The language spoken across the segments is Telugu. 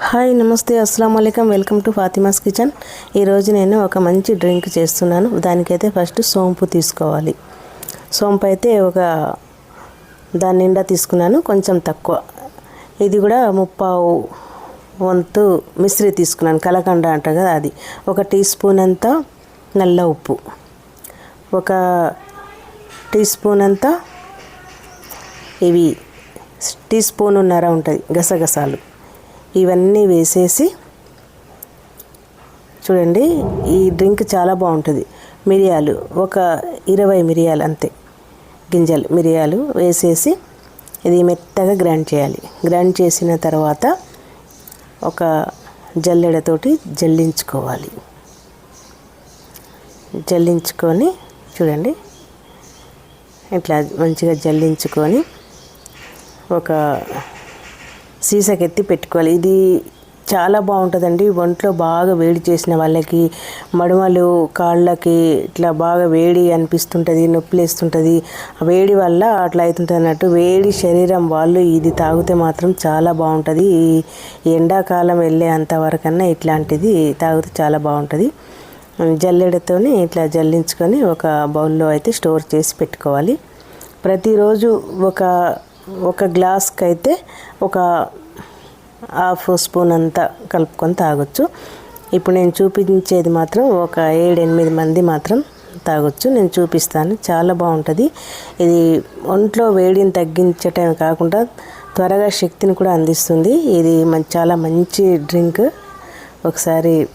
హాయ్ నమస్తే అస్సలం అయికం వెల్కమ్ టు ఫాతిమాస్ కిచెన్. ఈరోజు నేను ఒక మంచి డ్రింక్ చేస్తున్నాను. దానికైతే ఫస్ట్ సోంపు తీసుకోవాలి. సోంపు అయితే ఒక దాని నిండా తీసుకున్నాను. కొంచెం తక్కువ. ఇది కూడా ముప్పావు వంతు మిశ్రీ తీసుకున్నాను. కలకండ అంటారు కదా అది. ఒక టీ స్పూన్ అంతా నల్ల ఉప్పు. ఒక టీ స్పూన్ అంతా ఇవి టీ స్పూన్ ఉన్నర ఉంటుంది. గసగసాలు. ఇవన్నీ వేసేసి చూడండి ఈ డ్రింక్ చాలా బాగుంటుంది. మిరియాలు ఒక ఇరవై మిరియాలు అంతే. గింజలు మిరియాలు వేసేసి ఇది మెత్తగా గ్రైండ్ చేయాలి. గ్రైండ్ చేసిన తర్వాత ఒక జల్లెడతోటి జల్లించుకోవాలి. జల్లించుకొని చూడండి ఇట్లా మంచిగా జల్లించుకొని ఒక సీసాకెత్తి పెట్టుకోవాలి. ఇది చాలా బాగుంటుందండి. ఒంట్లో బాగా వేడి చేసిన వాళ్ళకి మడుమలు కాళ్ళకి ఇట్లా బాగా వేడి అనిపిస్తుంటుంది నొప్పిలేస్తుంటుంది వేడి వల్ల అట్లా అవుతుంటుంది అన్నట్టు వేడి శరీరం వాళ్ళు ఇది తాగితే మాత్రం చాలా బాగుంటుంది. ఈ ఎండాకాలం వెళ్ళే అంతవరకన్నా ఇట్లాంటిది తాగితే చాలా బాగుంటుంది. జల్లెడతోనే ఇట్లా జల్లించుకొని ఒక బౌల్లో అయితే స్టోర్ చేసి పెట్టుకోవాలి. ప్రతిరోజు ఒక ఒక గ్లాస్కి అయితే ఒక హాఫ్ స్పూన్ అంతా కలుపుకొని తాగొచ్చు. ఇప్పుడు నేను చూపించేది మాత్రం ఒక ఏడెనిమిది మంది మాత్రం తాగొచ్చు. నేను చూపిస్తాను. చాలా బాగుంటుంది. ఇది ఒంట్లో వేడిని తగ్గించటమే కాకుండా త్వరగా శక్తిని కూడా అందిస్తుంది. ఇది చాలా మంచి డ్రింక్. ఒకసారి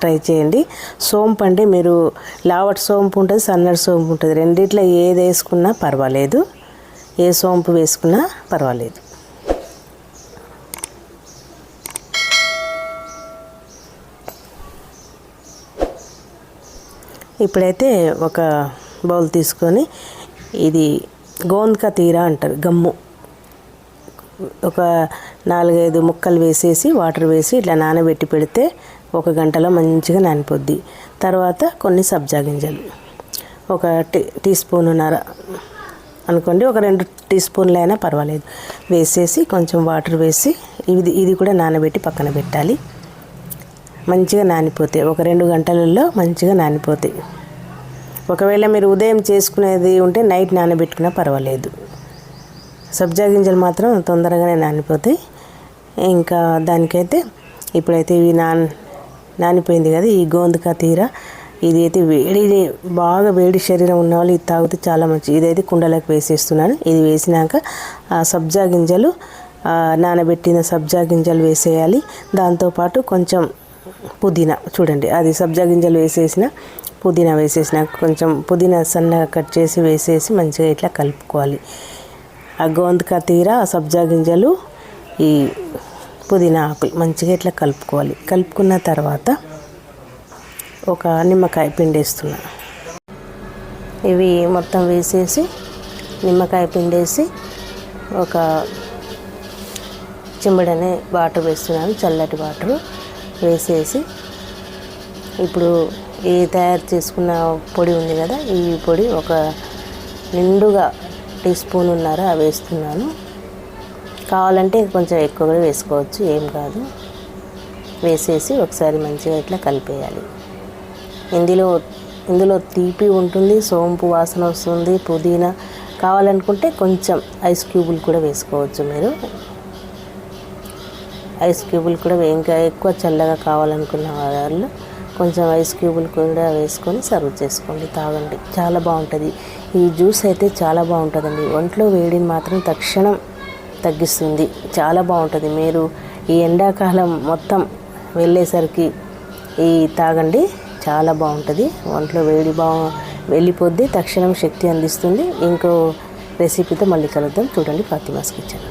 ట్రై చేయండి. సోంపు అంటే మీరు లావట్ సోంపు ఉంటుంది సన్నటి సోంపు ఉంటుంది. రెండిట్లో ఏది వేసుకున్నా పర్వాలేదు. ఏ సోంపు వేసుకున్నా పర్వాలేదు. ఇప్పుడైతే ఒక బౌల్ తీసుకొని ఇది గోందక తీర అంటారు గమ్ము. ఒక నాలుగైదు ముక్కలు వేసేసి వాటర్ వేసి ఇట్లా నానబెట్టి పెడితే ఒక గంటలో మంచిగా నానిపోద్ది. తర్వాత కొన్ని సబ్జా గింజలు. ఒక టీ టీ స్పూన్నర అనుకోండి ఒక రెండు టీ స్పూన్లు అయినా పర్వాలేదు. వేసేసి కొంచెం వాటర్ వేసి ఇది ఇది కూడా నానబెట్టి పక్కన పెట్టాలి. మంచిగా నానిపోతాయి ఒక రెండు గంటలలో మంచిగా నానిపోతాయి ఒకవేళ మీరు ఉదయం చేసుకునేది ఉంటే నైట్ నానబెట్టుకున్నా పర్వాలేదు. సబ్జా గింజలు మాత్రం తొందరగానే నానిపోతాయి. ఇంకా దానికైతే ఇప్పుడైతే ఇవి నాన్ నానిపోయింది కదా ఈ గోందుక తీర. ఇది అయితే వేడి బాగా వేడి శరీరం ఉన్న వాళ్ళు ఇది తాగితే చాలా మంచిది. ఇదైతే కుండలకు వేసేస్తున్నాను. ఇది వేసినాక ఆ సబ్జా గింజలు నానబెట్టిన సబ్జా గింజలు వేసేయాలి. దాంతోపాటు కొంచెం పుదీనా చూడండి. అది సబ్జా గింజలు వేసేసిన పుదీనా వేసేసిన కొంచెం పుదీనా సన్నగా కట్ చేసి వేసేసి మంచిగా ఇట్లా కలుపుకోవాలి. ఆ గోందక తీర ఆ సబ్జా గింజలు ఈ పుదీనా ఆకులు మంచిగా ఇట్లా కలుపుకోవాలి. కలుపుకున్న తర్వాత ఒక నిమ్మకాయ పిండేస్తున్నా ఇవి మొత్తం వేసేసి నిమ్మకాయ పిండేసి ఒక చిమ్మడనే వాటర్ వేస్తున్నాను చల్లటి వాటర్ వేసేసి. ఇప్పుడు ఈ తయారు చేసుకున్న పొడి ఉంది కదా ఈ పొడి ఒక నిండుగా టీ స్పూన్ ఉన్నారా వేస్తున్నాను. కావాలంటే కొంచెం ఎక్కువగా వేసుకోవచ్చు ఏం కాదు. వేసేసి ఒకసారి మంచిగా ఇట్లా కలిపేయాలి. ఇందులో ఇందులో తీపి ఉంటుంది సోంపు వాసన వస్తుంది పుదీనా కావాలనుకుంటే కొంచెం ఐస్ క్యూబులు కూడా వేసుకోవచ్చు మీరు. ఐస్ క్యూబులు కూడా ఇంకా ఎక్కువ చల్లగా కావాలనుకున్న వాళ్ళు కొంచెం ఐస్ క్యూబులు కూడా వేసుకొని సర్వ్ చేసుకోండి తాగండి. చాలా బాగుంటుంది. ఈ జ్యూస్ అయితే చాలా బాగుంటుందండి. ఒంట్లో వేడిని మాత్రం తక్షణం తగ్గిస్తుంది. చాలా బాగుంటుంది. మీరు ఈ ఎండాకాలం మొత్తం వెళ్ళేసరికి ఈ తాగండి. చాలా బాగుంటుంది. ఒంట్లో వేడి బా వెళ్ళిపోద్ది తక్షణం శక్తి అందిస్తుంది. ఇంకో రెసిపీతో మళ్ళీ కలుద్దాం. చూడండి ఫాతిమాస్ కిచెన్